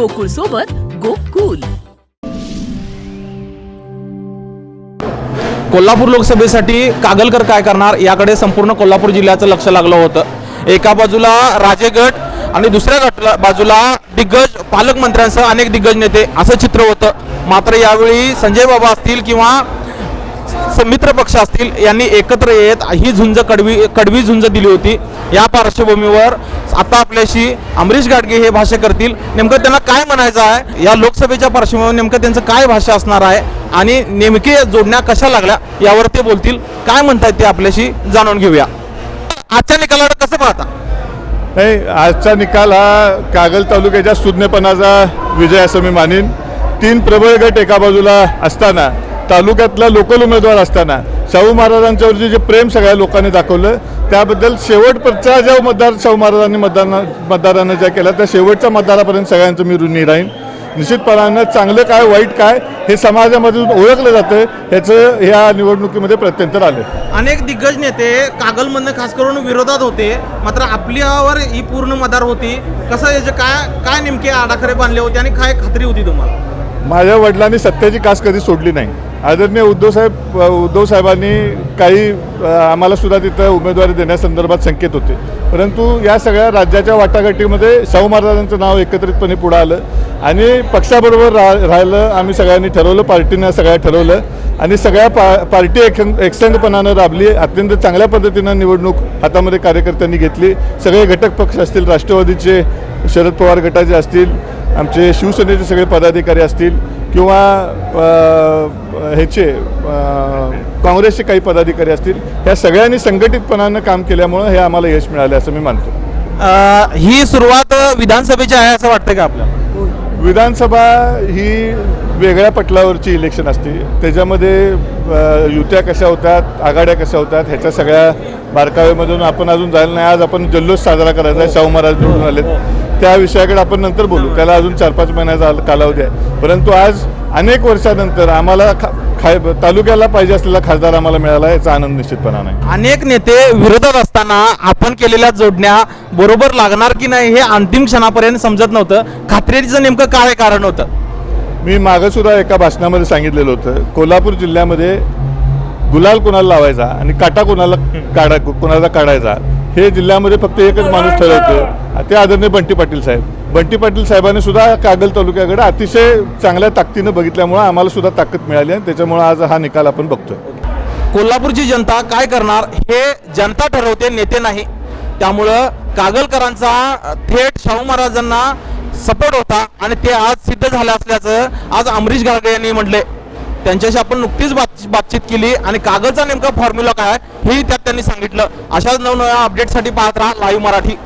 गोकुळ सोबत गोकुल. कोल्हापूर लोकसभेसाठी कागलकर काय करणार? याकडे संपूर्ण कोल्हापूर जिल्ह्याचं लक्ष लागलं होतं. एका बाजूला राजेगट आणि दुसऱ्या गटला बाजूला दिग्गज पालकमंत्र्यांसह अनेक दिग्गज नेते असं चित्र होतं. मात्र यावेळी संजय बाबा असतील किंवा स- मित्र पक्ष असतील यांनी एकत्र येत ही झुंज कडवी कडवी झुंज दिली होती. या पार्श्वभूमीवर आता आपल्याशी अमरीश गाडगे हे भाष्य करतील. नेमकं त्यांना काय म्हणायचं आहे? या लोकसभेच्या पार्श्वभूमीवर नेमकं त्यांचं काय भाष्य असणार आहे? आणि नेमके जोडण्या कशा लागल्या यावर ते बोलतील. काय म्हणतायत ते आपल्याशी जाणून घेऊया. आजच्या निकालाकडे कसं पाहता? नाही आजचा निकाल हा कागल तालुक्याच्या सुज्ञपणाचा विजय असं मी मानीन. तीन प्रबळ गट एका बाजूला असताना तालुक्यातला लोकल उमेदवार असताना शाहू महाराजांच्यावरचे जे प्रेम सगळ्या लोकांनी दाखवलं त्याबद्दल शेवटचा जो मतदार शाहू महाराजांनी मतदान मतदारांना ज्या केला त्या शेवटच्या मतदारापर्यंत सगळ्यांचं मी ऋणी राहीन. निश्चितपणानं चांगलं काय वाईट काय हे समाजामधून ओळखलं जातं ह्याचं ह्या निवडणुकीमध्ये प्रत्यंतर आलं. अनेक दिग्गज नेते कागलमधनं खास करून विरोधात होते मात्र आपल्यावर ही पूर्ण मदार होती. कसं याचे काय काय नेमके आडाखरे बांधले होते आणि काय खात्री होती तुम्हाला? माझ्या वडिलांनी सत्याची कास कधी सोडली नाही. आदरणीय उद्धव साहेब उद्धव साहेबांनी काही आम्हाला सुद्धा तिथं उमेदवारी देण्यासंदर्भात संकेत होते. परंतु या सगळ्या राज्याच्या वाटाघाटीमध्ये शाहू महाराजांचं नाव एकत्रितपणे पुढं आलं आणि पक्षाबरोबर रा राहिलं आम्ही सगळ्यांनी ठरवलं पार्टीनं सगळ्या ठरवलं आणि सगळ्या पा पार्टी एक एकसंघपणानं राबली अत्यंत चांगल्या पद्धतीनं निवडणूक हातामध्ये कार्यकर्त्यांनी घेतली. सगळे घटक पक्ष असतील राष्ट्रवादीचे शरद पवार गटाचे असतील आमचे शिवसेनेचे सगळे पदाधिकारी असतील किंवा ह्याचे काँग्रेसचे काही पदाधिकारी असतील ह्या सगळ्यांनी संघटितपणानं काम केल्यामुळं हे आम्हाला यश मिळालं असं मी मानतो. ही सुरुवात विधानसभेची आहे असं वाटतं का आपल्याला? विधानसभा ही वेगळ्या पटलावरची इलेक्शन असते. त्याच्यामध्ये युत्या कशा होतात आघाड्या कशा होतात ह्याच्या सगळ्या बारकाव्यामधून आपण अजून जायला नाही. आज आपण जल्लोष साजरा करायचा आहे शाहू महाराज निवडून आलेत. त्या विषयाकडे आपण नंतर बोलू. त्याला अजून चार पाच महिन्याचा कालावधी आहे. परंतु आज अनेक वर्षानंतर आम्हाला खा तालुक्याला पाहिजे असलेला खासदार आम्हाला मिळाला याचा आनंद निश्चितपणा नाही. अनेक नेते विरोधात असताना आपण केलेल्या जोडण्या बरोबर लागणार की नाही हे अंतिम क्षणापर्यंत समजत नव्हतं. खात्रीचं नेमकं काय कारण होतं? मी मागं सुद्धा एका भाषणामध्ये सांगितलेलं होतं कोल्हापूर जिल्ह्यामध्ये गुलाल कोणाला लावायचा आणि काटा कोणाला काढा कोणाला काढायचा? हे जिल्ह्यामध्ये फक्त एकच माणूस ठरवतो ते आदरणीय बंटी पाटील साहेब. बंटी पाटील साहेबांनी सुद्धा कागल तालुक्याकडे अतिशय चांगल्या ताकदीनं बघितल्यामुळं आम्हाला सुद्धा ताकद मिळाली आणि त्याच्यामुळं आज हा निकाल आपण बघतोय. कोल्हापूरची जनता काय करणार हे जनता ठरवते नेते नाही. त्यामुळं कागलकरांचा थेट शाहू महाराजांना सपोर्ट होता आणि ते आज सिद्ध झालं असल्याचं आज अमरीश गाडगे यांनी म्हटले त्यांच्याशी आपण नुकतीच बात बातचीत केली आणि कागदचा नेमका फॉर्म्युला काय आहे, हेही त्यात त्यांनी सांगितलं. अशाच नवनव्या अपडेटसाठी पाहत राहा लाईव्ह मराठी.